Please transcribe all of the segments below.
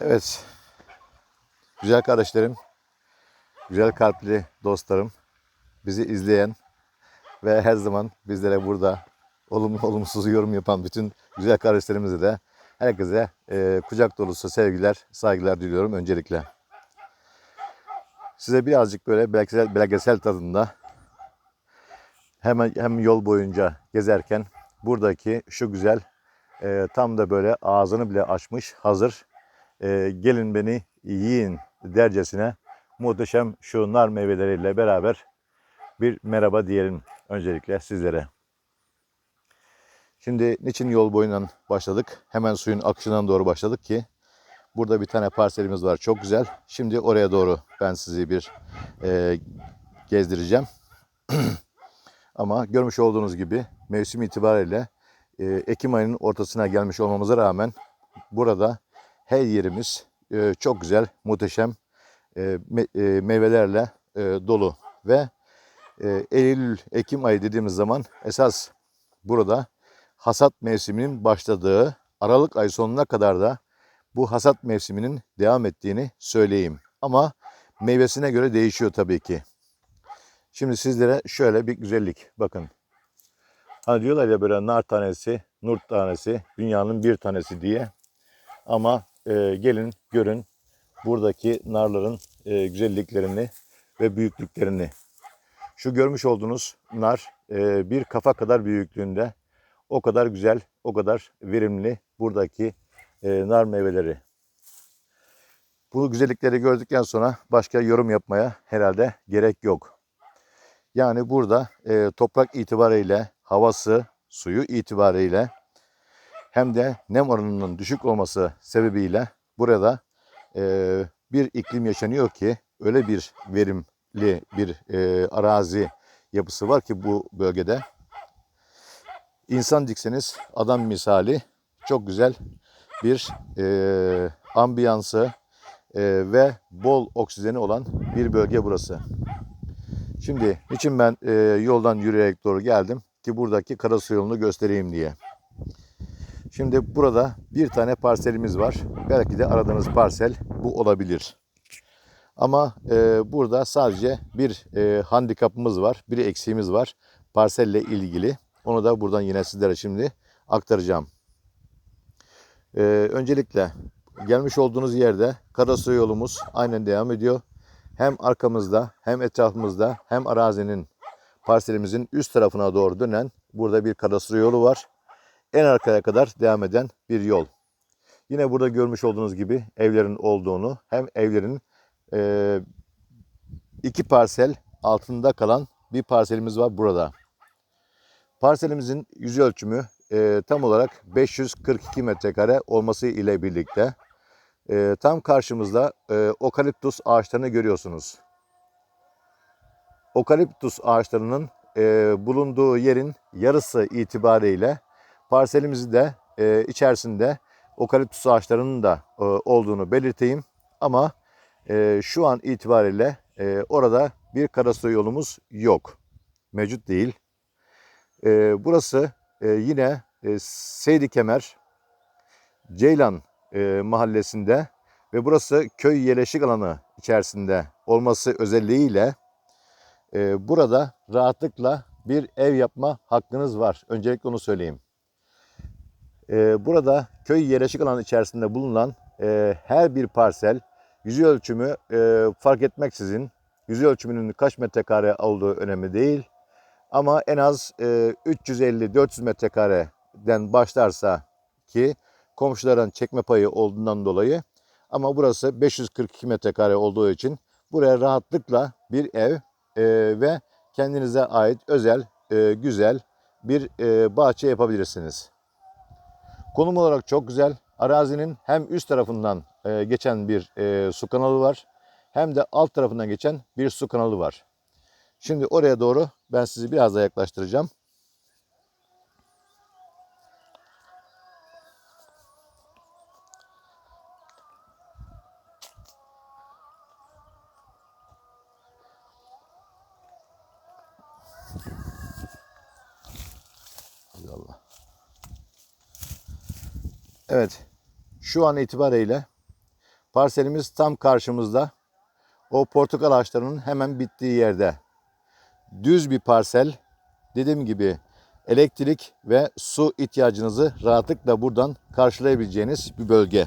Evet. Güzel kardeşlerim, güzel kalpli dostlarım, bizi izleyen ve her zaman bizlere burada olumlu olumsuz yorum yapan bütün güzel kardeşlerimize de herkese e, kucak dolusu sevgiler, saygılar diliyorum öncelikle. Size birazcık böyle belgesel, belgesel tadında hemen hem yol boyunca gezerken buradaki şu güzel e, tam da böyle ağzını bile açmış hazır e, gelin beni yiyin dercesine muhteşem şu nar meyveleriyle beraber bir merhaba diyelim öncelikle sizlere. Şimdi niçin yol boyundan başladık? Hemen suyun akışından doğru başladık ki burada bir tane parselimiz var çok güzel. Şimdi oraya doğru ben sizi bir e, gezdireceğim. Ama görmüş olduğunuz gibi mevsim itibariyle e, Ekim ayının ortasına gelmiş olmamıza rağmen burada her yerimiz e, çok güzel, muhteşem e, me- e, meyvelerle e, dolu ve e, Eylül, Ekim ayı dediğimiz zaman esas burada hasat mevsiminin başladığı Aralık ayı sonuna kadar da bu hasat mevsiminin devam ettiğini söyleyeyim. Ama meyvesine göre değişiyor tabii ki. Şimdi sizlere şöyle bir güzellik bakın. Hani diyorlar ya böyle nar tanesi, nur tanesi, dünyanın bir tanesi diye. Ama e, gelin görün buradaki narların e, güzelliklerini ve büyüklüklerini. Şu görmüş olduğunuz nar e, bir kafa kadar büyüklüğünde. O kadar güzel, o kadar verimli buradaki e, nar meyveleri. Bu güzellikleri gördükten sonra başka yorum yapmaya herhalde gerek yok. Yani burada e, toprak itibariyle, havası, suyu itibariyle hem de nem oranının düşük olması sebebiyle burada e, bir iklim yaşanıyor ki öyle bir verimli bir e, arazi yapısı var ki bu bölgede. İnsan dikseniz adam misali çok güzel bir e, ambiyansı e, ve bol oksijeni olan bir bölge burası. Şimdi niçin ben e, yoldan yürüyerek doğru geldim ki buradaki karasu yolunu göstereyim diye. Şimdi burada bir tane parselimiz var. Belki de aradığınız parsel bu olabilir. Ama e, burada sadece bir e, handikapımız var, bir eksiğimiz var parselle ilgili. Onu da buradan yine sizlere şimdi aktaracağım. E, öncelikle gelmiş olduğunuz yerde Karasu yolumuz aynen devam ediyor. Hem arkamızda hem etrafımızda hem arazinin parselimizin üst tarafına doğru dönen burada bir Karasu yolu var en arkaya kadar devam eden bir yol. Yine burada görmüş olduğunuz gibi evlerin olduğunu hem evlerin e, iki parsel altında kalan bir parselimiz var burada. Parselimizin yüz ölçümü e, tam olarak 542 metrekare olması ile birlikte e, tam karşımızda e, okaliptus ağaçlarını görüyorsunuz. Okaliptus ağaçlarının e, bulunduğu yerin yarısı itibariyle Parselimizin de e, içerisinde okaliptüs ağaçlarının da e, olduğunu belirteyim. Ama e, şu an itibariyle e, orada bir karasu yolumuz yok. Mevcut değil. E, burası e, yine e, Seydi Kemer, Ceylan e, mahallesinde ve burası köy yerleşik alanı içerisinde olması özelliğiyle e, burada rahatlıkla bir ev yapma hakkınız var. Öncelikle onu söyleyeyim. Ee, burada köy yerleşik alanı içerisinde bulunan e, her bir parsel yüzey ölçümü e, fark etmeksizin yüzey ölçümünün kaç metrekare olduğu önemli değil. Ama en az e, 350-400 metrekareden başlarsa ki komşuların çekme payı olduğundan dolayı ama burası 542 metrekare olduğu için buraya rahatlıkla bir ev e, ve kendinize ait özel, e, güzel bir e, bahçe yapabilirsiniz. Konum olarak çok güzel. Arazinin hem üst tarafından e, geçen bir e, su kanalı var hem de alt tarafından geçen bir su kanalı var. Şimdi oraya doğru ben sizi biraz daha yaklaştıracağım. Allah. Evet. Şu an itibariyle Parselimiz tam karşımızda. O portakal ağaçlarının hemen bittiği yerde. Düz bir parsel. Dediğim gibi elektrik ve su ihtiyacınızı rahatlıkla buradan karşılayabileceğiniz bir bölge.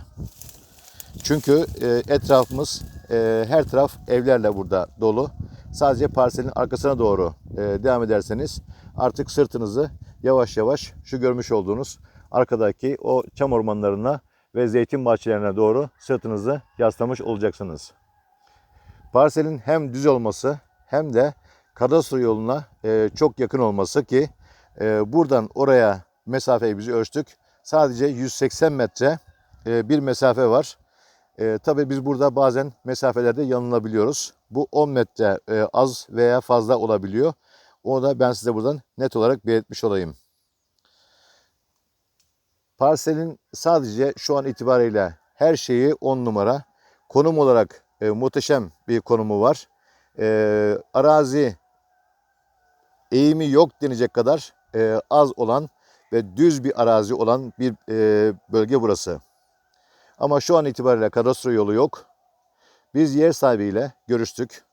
Çünkü e, etrafımız e, her taraf evlerle burada dolu. Sadece parselin arkasına doğru e, devam ederseniz artık sırtınızı yavaş yavaş şu görmüş olduğunuz arkadaki o çam ormanlarına ve zeytin bahçelerine doğru sırtınızı yaslamış olacaksınız. Parselin hem düz olması hem de kadastro yoluna e, çok yakın olması ki e, buradan oraya mesafeyi biz ölçtük. Sadece 180 metre e, bir mesafe var. E, tabii biz burada bazen mesafelerde yanılabiliyoruz. Bu 10 metre e, az veya fazla olabiliyor. Onu da ben size buradan net olarak belirtmiş olayım. Parselin sadece şu an itibariyle her şeyi 10 numara. Konum olarak e, muhteşem bir konumu var. E, arazi eğimi yok denecek kadar e, az olan ve düz bir arazi olan bir e, bölge burası. Ama şu an itibariyle kadastro yolu yok. Biz yer sahibiyle görüştük.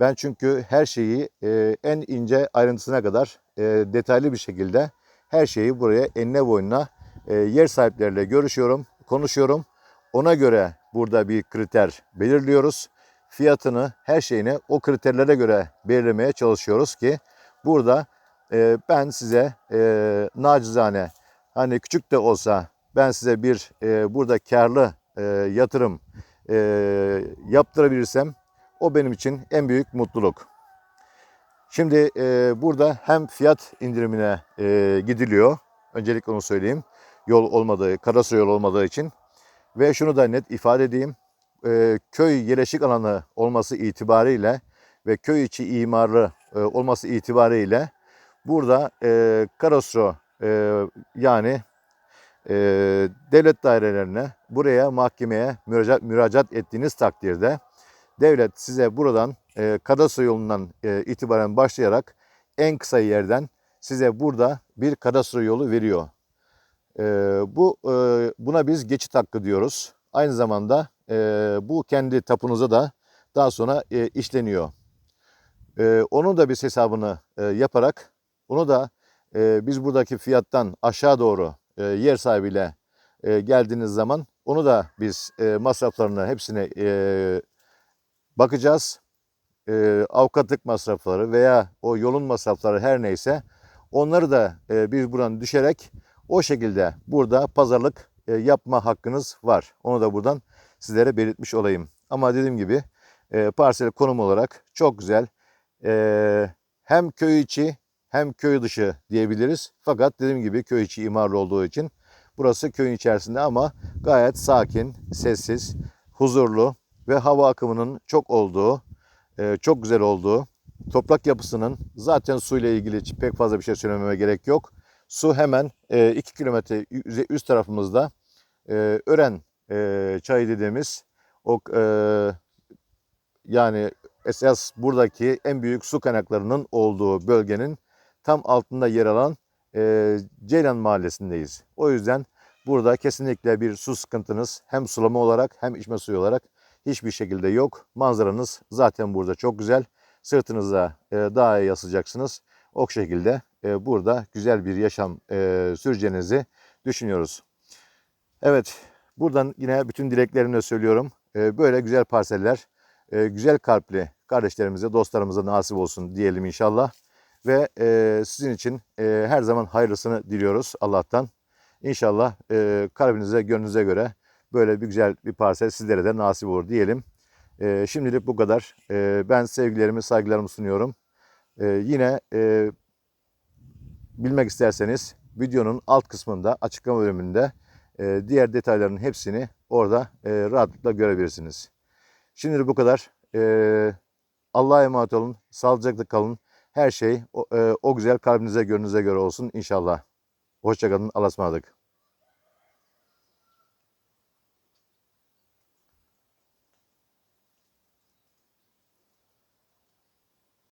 Ben çünkü her şeyi e, en ince ayrıntısına kadar e, detaylı bir şekilde her şeyi buraya enine boyuna e, yer sahipleriyle görüşüyorum, konuşuyorum. Ona göre burada bir kriter belirliyoruz. Fiyatını, her şeyini o kriterlere göre belirlemeye çalışıyoruz ki burada e, ben size e, nacizane hani küçük de olsa ben size bir e, burada karlı e, yatırım e, yaptırabilirsem o benim için en büyük mutluluk. Şimdi e, burada hem fiyat indirimine e, gidiliyor. Öncelikle onu söyleyeyim. Yol olmadığı, kadastro yol olmadığı için. Ve şunu da net ifade edeyim. E, köy yerleşik alanı olması itibariyle ve köy içi imarlı e, olması itibariyle burada e, kadastro e, yani e, devlet dairelerine buraya mahkemeye müracaat, müracaat ettiğiniz takdirde devlet size buradan e, kadastro yolundan e, itibaren başlayarak en kısa yerden size burada bir kadastro yolu veriyor. E, bu e, buna biz geçit hakkı diyoruz. Aynı zamanda e, bu kendi tapunuza da daha sonra e, işleniyor. E, onun da biz hesabını yaparak onu da biz buradaki fiyattan aşağı doğru yer sahibiyle geldiğiniz zaman onu da biz masraflarını hepsine bakacağız. Avukatlık masrafları veya o yolun masrafları her neyse onları da biz buradan düşerek o şekilde burada pazarlık e, yapma hakkınız var. Onu da buradan sizlere belirtmiş olayım. Ama dediğim gibi e, parsel konum olarak çok güzel. E, hem köy içi hem köy dışı diyebiliriz. Fakat dediğim gibi köy içi imarlı olduğu için burası köyün içerisinde ama gayet sakin, sessiz, huzurlu ve hava akımının çok olduğu, çok güzel olduğu, toprak yapısının zaten suyla ilgili pek fazla bir şey söylememe gerek yok. Su hemen 2 kilometre üst tarafımızda e, Ören e, çayı dediğimiz o yani esas buradaki en büyük su kaynaklarının olduğu bölgenin tam altında yer alan e, Ceylan Mahallesi'ndeyiz. O yüzden burada kesinlikle bir su sıkıntınız hem sulama olarak hem içme suyu olarak hiçbir şekilde yok. Manzaranız zaten burada çok güzel. Sırtınıza e, dağa yaslayacaksınız. O şekilde e, burada güzel bir yaşam e, süreceğinizi düşünüyoruz. Evet, buradan yine bütün dileklerimle söylüyorum. E, böyle güzel parseller, e, güzel kalpli kardeşlerimize, dostlarımıza nasip olsun diyelim inşallah. Ve e, sizin için e, her zaman hayırlısını diliyoruz Allah'tan. İnşallah e, kalbinize, gönlünüze göre böyle bir güzel bir parsel sizlere de nasip olur diyelim. E, şimdilik bu kadar. E, ben sevgilerimi, saygılarımı sunuyorum. E, yine e, bilmek isterseniz videonun alt kısmında, açıklama bölümünde e, diğer detayların hepsini orada e, rahatlıkla görebilirsiniz. Şimdilik bu kadar. E, Allah'a emanet olun. Sağlıcakla kalın. Her şey o, e, o güzel kalbinize, gönlünüze göre olsun inşallah. Hoşçakalın. Allah'a ısmarladık.